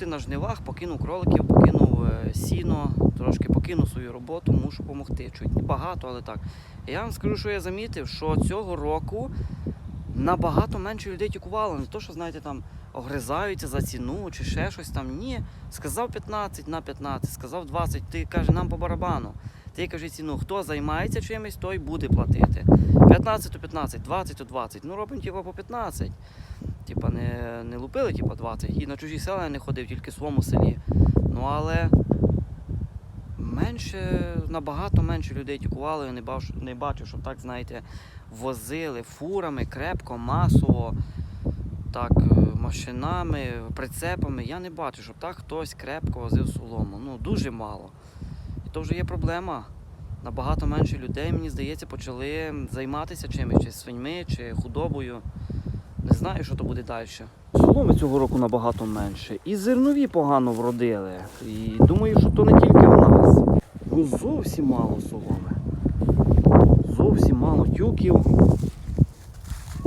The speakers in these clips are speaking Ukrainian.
бути на жнивах, покинув кроликів, покинув е, сіно, трошки покинув свою роботу, мушу допомогти. Чуть не багато, але так. Я вам скажу, що я замітив, що цього року набагато менше людей тікувало. Не то, що, знаєте, там огризаються за ціну чи ще щось там. Ні. Сказав 15 на 15, сказав 20, ти каже, нам по барабану. Ти каже ціну, хто займається чимось, той буде платити. 15 то 15, 20 то 20. Ну робимо типу, по 15. Типа не, не лупили типу, 20. І на чужі села я не ходив, тільки в своєму селі. Ну але менше, набагато менше людей тікували. Я не бачу, не бачу, щоб так, знаєте, возили фурами крепко, масово, так, е, машинами, прицепами. Я не бачу, щоб так хтось крепко возив солому. Ну, дуже мало. І то вже є проблема. Набагато менше людей, мені здається, почали займатися чимось, чи свиньми, чи худобою. Не знаю, що то буде далі. Соломи цього року набагато менше. І зернові погано вродили. І думаю, що то не тільки в нас. Ну зовсім мало соломи. Зовсім мало тюків.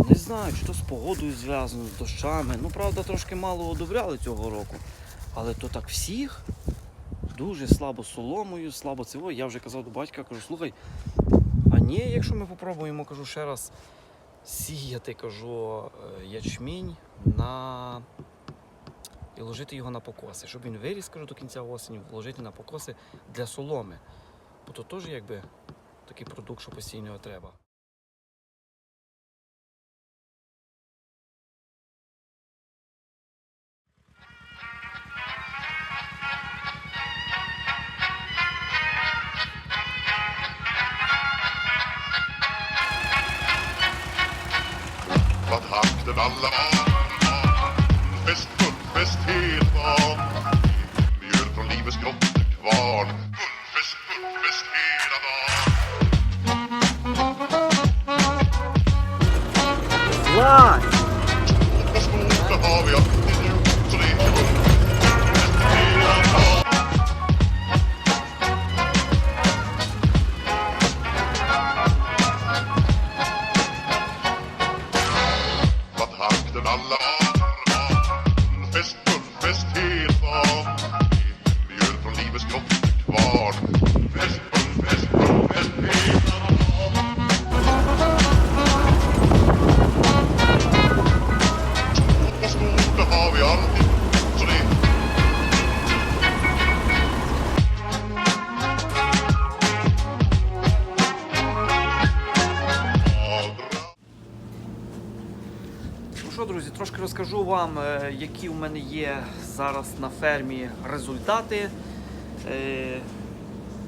Не знаю, чи то з погодою зв'язано, з дощами. Ну, правда, трошки мало одобряли цього року. Але то так всіх дуже слабо соломою, слабо цього. Я вже казав до батька, кажу, слухай, а ні, якщо ми попробуємо, кажу ще раз, сіяти, кажу, е, ячмінь на. І ложити його на покоси, щоб він виріс, кажу, до кінця осені, вложити на покоси для соломи. Бо то теж якби такий продукт, що постійно треба. efter alla Fest, fullfest, helt Vi gör från livets grottekvarn Fullfest, fullfest, hela dagen Live Mr. розкажу вам, е, які у мене є зараз на фермі результати. Е,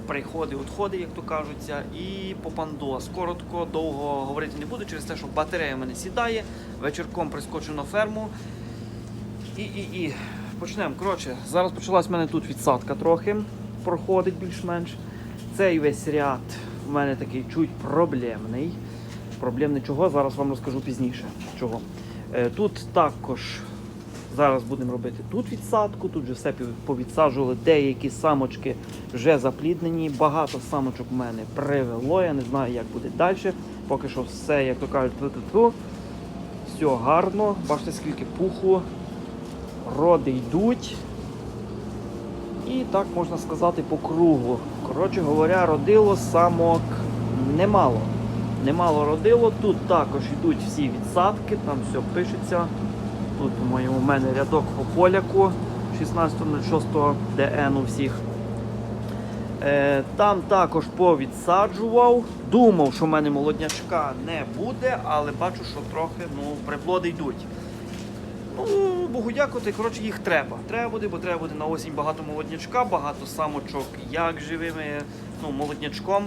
Приходи, відходи, як то кажуться, і попандос. Коротко, довго говорити не буду через те, що батарея в мене сідає. Вечірком прискочу на ферму. І, і, і. Почнемо. Коротше, зараз почалась в мене тут відсадка трохи, проходить більш-менш. Цей весь ряд в мене такий чуть проблемний. Проблемний чого? Зараз вам розкажу пізніше. Чого. Е, Тут також зараз будемо робити тут відсадку, тут вже все повідсаджували. Деякі самочки вже запліднені. Багато самочок в мене привело. Я не знаю, як буде далі. Поки що все, як то кажуть, ту-ту-ту. Все гарно. Бачите, скільки пуху. Роди йдуть. І так можна сказати по кругу. Коротше говоря, родило самок немало. Немало родило. Тут також йдуть всі відсадки, там все пишеться. Тут, у мене рядок по поляку 16.06 ДН у всіх. Е, там також повідсаджував. Думав, що в мене молоднячка не буде, але бачу, що трохи ну, приплоди йдуть. Ну, Богу дякувати, коротше, їх треба. Треба буде, бо треба буде на осінь багато молоднячка, багато самочок як живими, ну, молоднячком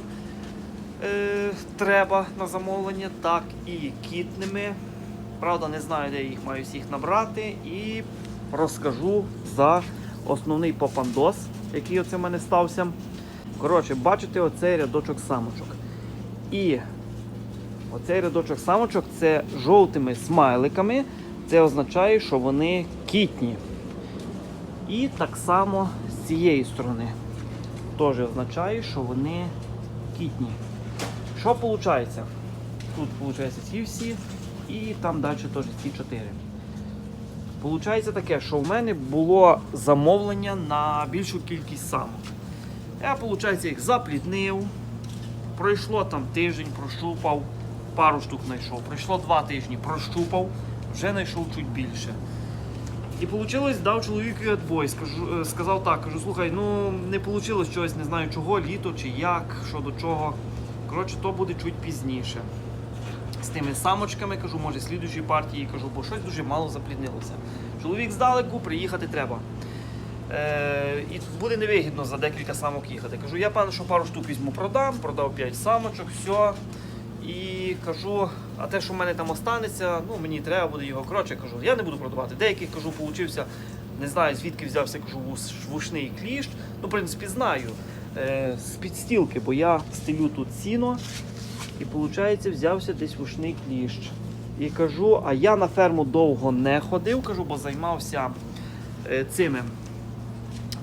е, треба на замовлення, так і кітними. Правда, не знаю, де я їх маю всіх набрати. І розкажу за основний попандос, який оце в мене стався. Коротше, бачите оцей рядочок самочок. І оцей рядочок самочок це жовтими смайликами. Це означає, що вони кітні. І так само з цієї сторони. Теж означає, що вони кітні. Що виходить? Тут виходить ці всі, і там далі теж ці чотири. Получається таке, що в мене було замовлення на більшу кількість самок. Я, виходить, їх запліднив. Пройшло там тиждень, прощупав, пару штук знайшов. Пройшло два тижні, прощупав, вже знайшов чуть більше. І вийшло, дав чоловіку відбой. Е, сказав так, кажу, слухай, ну не вийшло щось, не знаю чого, літо чи як, що до чого. Коротше, то буде чуть пізніше. З тими самочками, кажу, може, слідуючій партії, кажу, бо щось дуже мало запліднилося. Чоловік здалеку, приїхати треба. Е, і буде невигідно за декілька самок їхати. Кажу, я певно, що пару штук візьму, продам, продав 5 самочок, все. І кажу, а те, що в мене там останеться, ну мені треба буде його. Коротше, кажу, я не буду продавати. Деяких кажу, получився, не знаю звідки взявся, кажу, вушний кліщ. Ну, в принципі, знаю. Е, з підстілки, бо я стелю тут сіно. І виходить, взявся десь вушний кліщ. І кажу, а я на ферму довго не ходив, кажу, бо займався е, цими.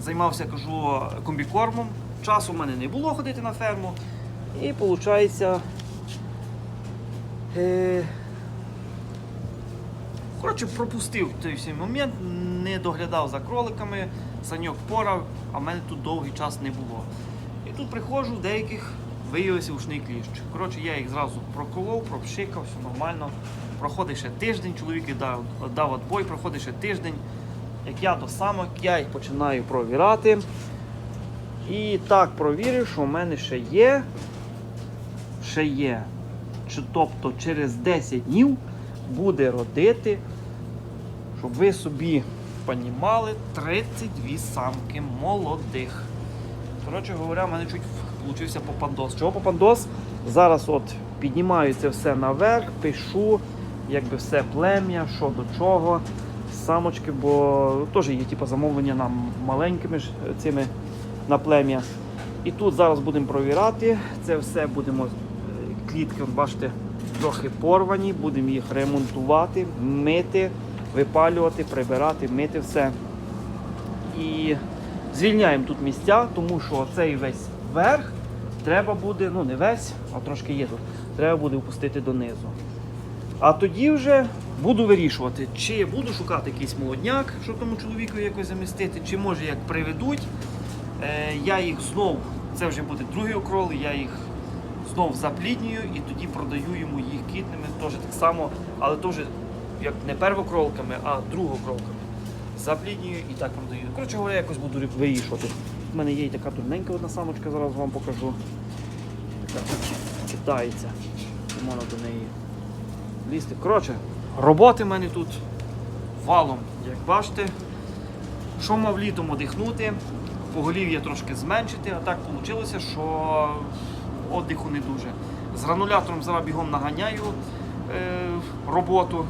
Займався, кажу, комбікормом. Часу в мене не було ходити на ферму. І виходить. Е... Коротше, пропустив той всій момент, не доглядав за кроликами, саньок порав, а в мене тут довгий час не було. І тут приходжу, в деяких виявився ушний кліщ. Коротше, я їх зразу проколов, пропшикав, все нормально. Проходить ще тиждень, чоловік дав, дав отбой, проходить ще тиждень. Як я до самок, я їх починаю провірати. І так провірив, що в мене ще є. Ще є. Чи, тобто через 10 днів буде родити, щоб ви собі понімали, 32 самки молодих. Коротше говоря, в мене чуть получився попандос. Чого попандос? Зараз от піднімаю це все наверх, пишу, якби все плем'я, що до чого, самочки, бо теж є типу, замовлення на маленькими е, цими на плем'я. І тут зараз будемо провірати. Це все будемо. е, Клітки, бачите, трохи порвані, будемо їх ремонтувати, мити, випалювати, прибирати, мити все. І звільняємо тут місця, тому що цей весь верх треба буде, ну не весь, а трошки є тут, треба буде опустити донизу. А тоді вже буду вирішувати, чи буду шукати якийсь молодняк, щоб тому чоловіку якось замістити, чи може як приведуть. Е, я їх знов, це вже буде другий окрол, я їх знов запліднюю і тоді продаю йому їх кітними, теж так само, але теж як не первокролками, а другокролками. Запліднюю і так продаю. Коротше говоря, якось буду вирішувати. У мене є і така тоненька одна самочка, зараз вам покажу. Така китається. Можна до неї лізти. Коротше, роботи в мене тут валом, як бачите. Що мав літом одихнути, поголів'я трошки зменшити, а так вийшло, що отдиху не дуже. З гранулятором зараз бігом наганяю е, роботу,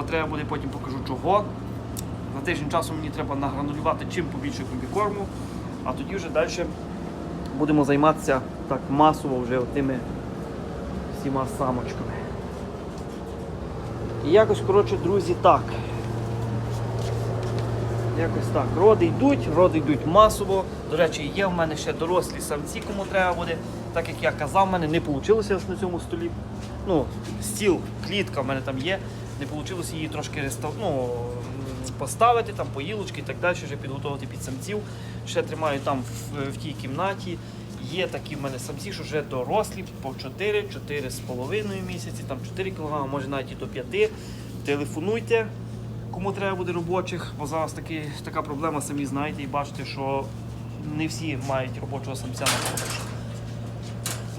бо треба буде потім покажу чого. На тиждень часу мені треба награнулювати чим побільше комбікорму, а тоді вже далі будемо займатися так масово вже тими всіма самочками. І якось, коротше, друзі, так. Якось так. Роди йдуть, роди йдуть масово. До речі, є в мене ще дорослі самці, кому треба буде. Так як я казав, в мене не вийшло на цьому столі. Ну, стіл, клітка в мене там є. Не вийшло її трошки рестав... ну, поставити, там поїлочки і так далі, вже підготувати під самців. Ще тримаю там в, в тій кімнаті. Є такі в мене самці, що вже дорослі, по 4, 4,5 місяці, там 4 кг, може навіть і до 5. Телефонуйте, кому треба буде робочих, бо зараз таки, така проблема, самі знаєте і бачите, що не всі мають робочого самця на продаж.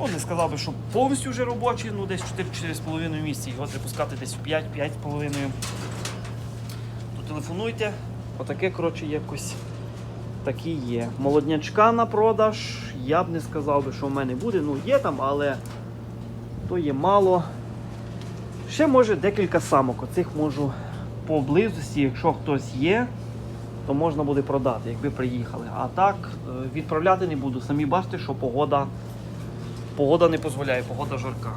Ну, не сказав би, що повністю вже робочі, ну десь 4-4,5 місяці, його треба пускати десь в 5-5,5. То телефонуйте, отаке, коротше, якось такі є. Молоднячка на продаж, я б не сказав би, що в мене буде. Ну, є там, але то є мало. Ще може декілька самок. Оцих можу поблизості, якщо хтось є, то можна буде продати, якби приїхали. А так, е, відправляти не буду. Самі бачите, що погода, погода не дозволяє, погода жарка.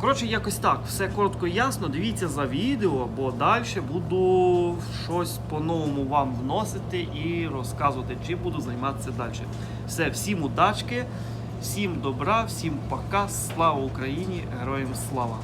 Коротше, якось так, все коротко і ясно. Дивіться за відео, бо далі буду щось по-новому вам вносити і розказувати, чим буду займатися далі. Все, всім удачки, всім добра, всім пока, слава Україні, героям слава!